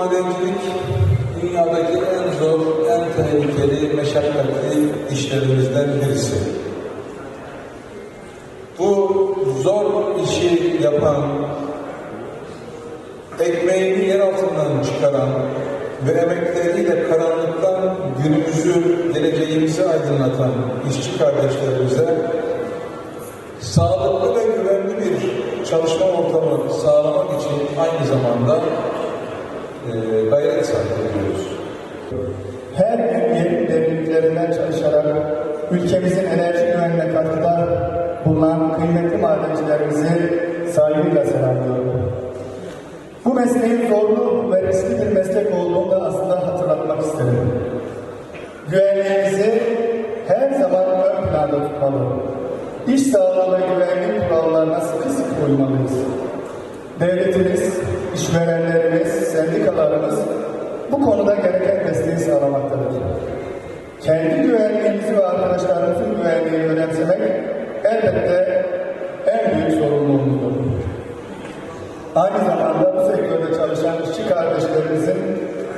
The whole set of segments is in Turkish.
madencilik dünyadaki en zor, en tehlikeli, meşakkatli işlerimizden birisi. Bu zor işi yapan, ekmeğini yer altından çıkaran ve emekleriyle karanlıktan günümüzü, geleceğimizi aydınlatan işçi kardeşlerimize sağlıklı ve güvenli bir çalışma ortamı sağlamak için aynı zamanda e, gayret sarf ediyoruz. her gün yeni derinliklerinden çalışarak ülkemizin enerji güvenliğine katkıda bulunan kıymetli madencilerimizi saygıyla selamlıyorum. Bu mesleğin zorlu ve riskli bir meslek olduğunu da aslında hatırlatmak isterim. Güvenliğimizi her zaman ön planda tutmalı. İş sağlığı ve güvenlik kurallarına sıkı sıkı uymalıyız. Devletimiz, işverenlerimiz, sendikalarımız bu konuda gereken desteği sağlamaktadır. Kendi güvenliğimizi ve arkadaşlarımızın güvenliğini önemsemek elbette en büyük sorumluluğumuzdur. Aynı zamanda bu sektörde çalışan işçi kardeşlerimizin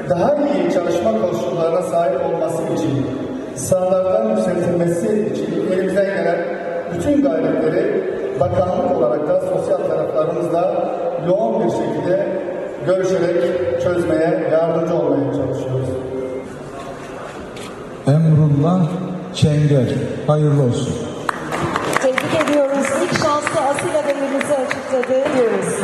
daha iyi çalışma koşullarına sahip olması için standartların yükseltilmesi için elimizden gelen bütün gayretleri bakanlık olarak da sosyal taraflarımızla yoğun bir şekilde görüşerek çözmeye yardımcı olmaya çalışıyoruz. Emrullah Çengel, hayırlı olsun. Tebrik ediyoruz. İlk şanslı asil adayımızı açıkladı diyoruz.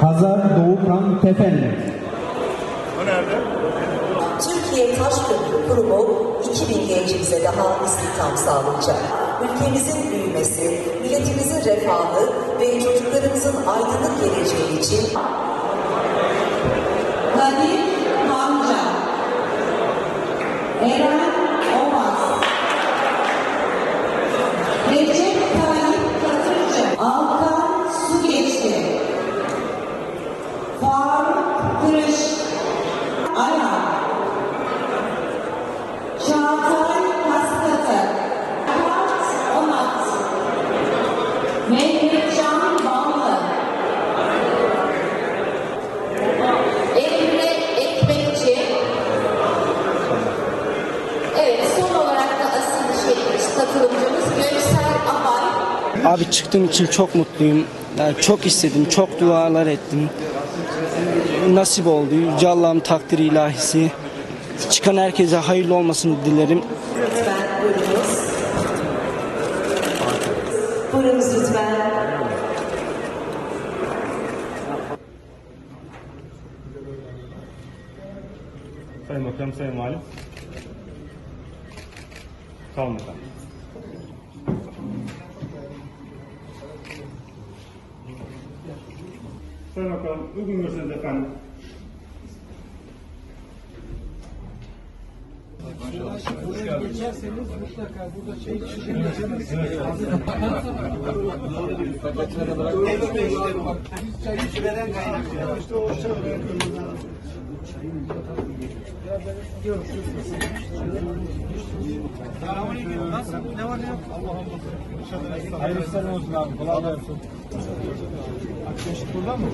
Hazar Doğukan Tefenli. Türkiye Taş Köprü Kurumu 2000 gencimize daha istihdam sağlayacak. Ülkemizin büyümesi, milletimizin refahı ve çocuklarımızın aydınlık geleceği için Kadir Evet, son olarak da asil şey, katılımcımız Göksel Abay. Abi çıktığım için çok mutluyum. Yani çok istedim, çok dualar ettim. Nasip oldu. Yüce Allah'ın takdiri ilahisi. Çıkan herkese hayırlı olmasını dilerim. lütfen buyurunuz. Buyurunuz lütfen. Sayın Bakanım, Sayın Valim. Olun efendim. Sayın Bakanım, uygun efendim. Hayırlı işler olsun abi. Kolay gelsin. Burada mı?